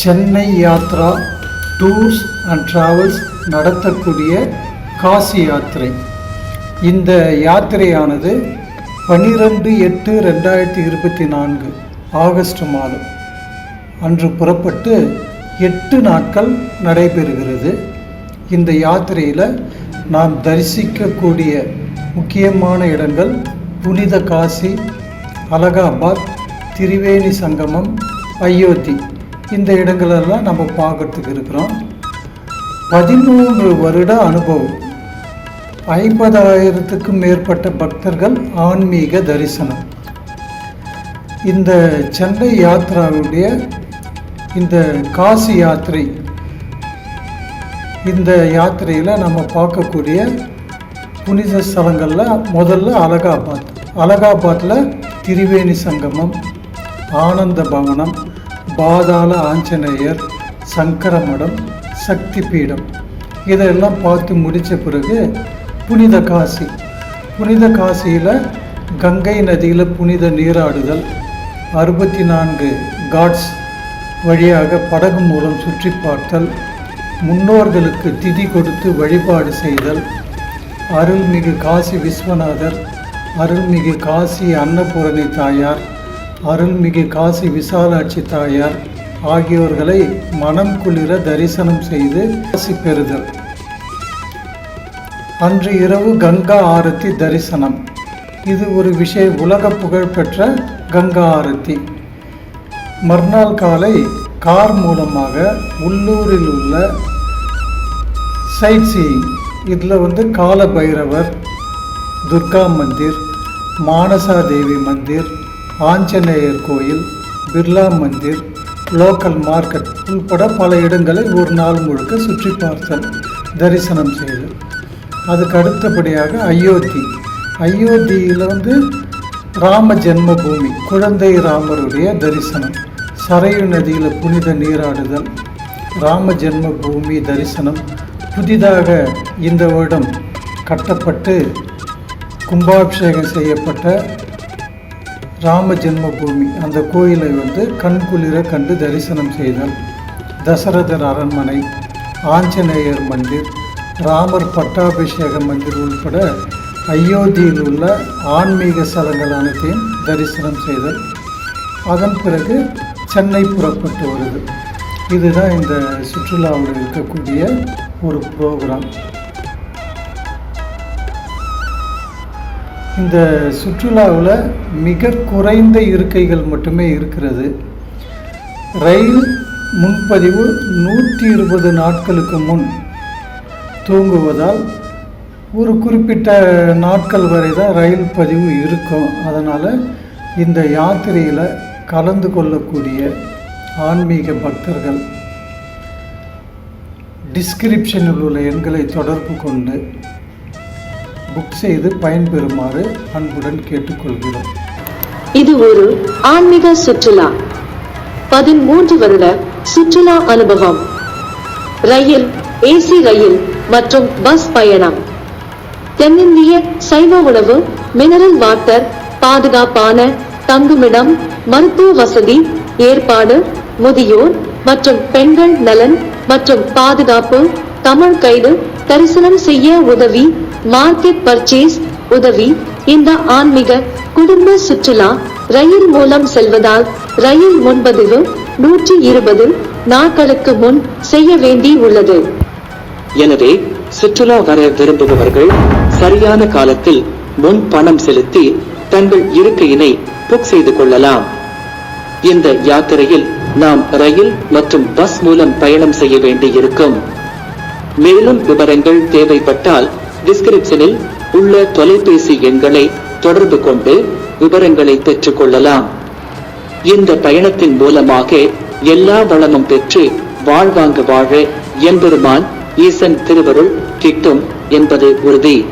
Chennai Yatra tours and travels நடத்தக்கூடிய காசி யாத்திரை. இந்த யாத்திரையானது பன்னிரெண்டு எட்டு ரெண்டாயிரத்தி இருபத்தி நான்கு ஆகஸ்ட் மாதம். அன்று புறப்பட்டு எட்டு நாட்கள் நடைபெறுகிறது. இந்த யாத்திரையில் நாம் தரிசிக்கக்கூடிய முக்கியமான இடங்கள் புனித காசி அலகாபாத் திரிவேணி சங்கமம் அயோத்தி. இந்த இடங்களெல்லாம் நம்ம பார்க்கறதுக்கு இருக்கிறோம். பதிமூன்று வருட அனுபவம். ஐம்பதாயிரத்துக்கும் மேற்பட்ட பக்தர்கள் ஆன்மீக தரிசனம். இந்த சென்னை யாத்ராவுடைய இந்த காசி யாத்திரை இந்த யாத்திரையில் நம்ம பார்க்கக்கூடிய புனித ஸ்தலங்களில் முதல்ல அலகாபாத். அலகாபாத்தில் திரிவேணி சங்கமம் ஆனந்த பவனம் பாதாள ஆஞ்சநேயர் சங்கரமடம் சக்தி பீடம் இதெல்லாம் பார்த்து முடித்த பிறகு புனித காசி. புனித காசியில் கங்கை நதியில் புனித நீராடுதல். அறுபத்தி நான்கு காட்ஸ் வழியாக படகு மூலம் சுற்றி பார்த்தல். முன்னோர்களுக்கு திதி கொடுத்து வழிபாடு செய்தல். அருள்மிகு காசி விஸ்வநாதர் அருள்மிகு காசி அன்னபூரணி தாயார் அருள்மிகு காசி விசாலாட்சி தாயார் ஆகியோர்களை மனம் குளிர தரிசனம் செய்து காசி பெறுதல். அன்று இரவு கங்கா ஆரத்தி தரிசனம். இது ஒரு விஷய உலக புகழ்பெற்ற கங்கா ஆரத்தி. மறுநாள் காலை கார் மூலமாக உள்ளூரில் உள்ள சைட் சீயிங் இதில் வந்து கால பைரவர் துர்கா மந்திர் மானசா தேவி மந்திர் ஆஞ்சநேயர் கோயில் பிர்லா மந்திர் லோக்கல் மார்க்கெட் உள்பட பல இடங்களை ஒரு நாள் முழுக்க சுற்றி பார்த்தல் தரிசனம் செய்து அதுக்கு அடுத்தபடியாக அயோத்தி. அயோத்தியில் வந்து ராம ஜென்மபூமி குழந்தை ராமருடைய தரிசனம் சரையு நதியில் புனித நீராடுதல் ராம ஜென்மபூமி தரிசனம். புதிதாக இந்த வருடம் கட்டப்பட்டு கும்பாபிஷேகம் செய்யப்பட்ட ராம ஜென்மபூமி அந்த கோயிலை வந்து கண்குளிர கண்டு தரிசனம் செய்தல். தசரதர் அரண்மனை ஆஞ்சநேயர் மந்திர் ராமர் பட்டாபிஷேக மந்திர் உள்பட அயோத்தியில் உள்ள ஆன்மீக ஸ்தலங்கள் அனைத்தையும் தரிசனம் செய்தல். அதன் பிறகு சென்னை புறப்பட்டு வருது. இதுதான் இந்த சுற்றுலாவில் இருக்கக்கூடிய ஒரு ப்ரோக்ராம் இந்த சுற்றுலாவில் மிக குறைந்த இருக்கைகள் மட்டுமே இருக்கிறது. ரயில் முன்பதிவு நூற்றி இருபது நாட்களுக்கு முன் தூங்குவதால் ஒரு குறிப்பிட்ட நாட்கள் வரை தான் ரயில் பதிவு இருக்கும். அதனால் இந்த யாத்திரையில் கலந்து கொள்ளக்கூடிய ஆன்மீக பக்தர்கள் டிஸ்கிரிப்ஷனில் உள்ள எண்களை தொடர்பு கொண்டு புக் செய்து பயன்பெறுமாறு அன்புடன் கேட்டுக்கொள்கிறோம். இது ஒரு ஆன்மீக சுற்றுலா. பதிமூன்று வருட சுற்றுலா அனுபவம். ரயில் ஏசி ரயில் மற்றும் பஸ் பயணம். தென்னிந்திய சைவ உணவு மினரல் வாட்டர் பாதுகாப்பான தங்குமிடம் மருத்துவ வசதி ஏற்பாடு முதியோர் மற்றும் பெண்கள் நலன் மற்றும் பாதுகாப்பு தமிழ் கைது தரிசனம் செய்ய உதவி மார்க்கெட் பர்ச்சேஸ் உதவி இந்த ஆன்மீக குடும்ப சுற்றுலா ரயில் மூலம் செல்வதால் ரயில் முன்பதிவு நூற்றி இருபது நாட்களுக்கு முன் செய்ய வேண்டி உள்ளது. எனவே சுற்றுலா வர விரும்புபவர்கள் சரியான காலத்தில் முன் பணம் செலுத்தி தங்கள் இருக்கையினை புக் செய்து கொள்ளலாம். இந்த யாத்திரையில் நாம் ரயில் மற்றும் பஸ் மூலம் பயணம் செய்ய வேண்டியிருக்கும். மேலும் விவரங்கள் தேவைப்பட்டால் டிஸ்கிரிப்ஷனில் உள்ள தொலைபேசி எண்களை தொடர்பு கொண்டு விவரங்களை பெற்றுக் கொள்ளலாம். இந்த பயணத்தின் மூலமாக எல்லா வளமும் பெற்று வாழ்வாங்கு வாழ எம்பெருமான் ஈசன் திருவருள் கிட்டும் என்பது உறுதி.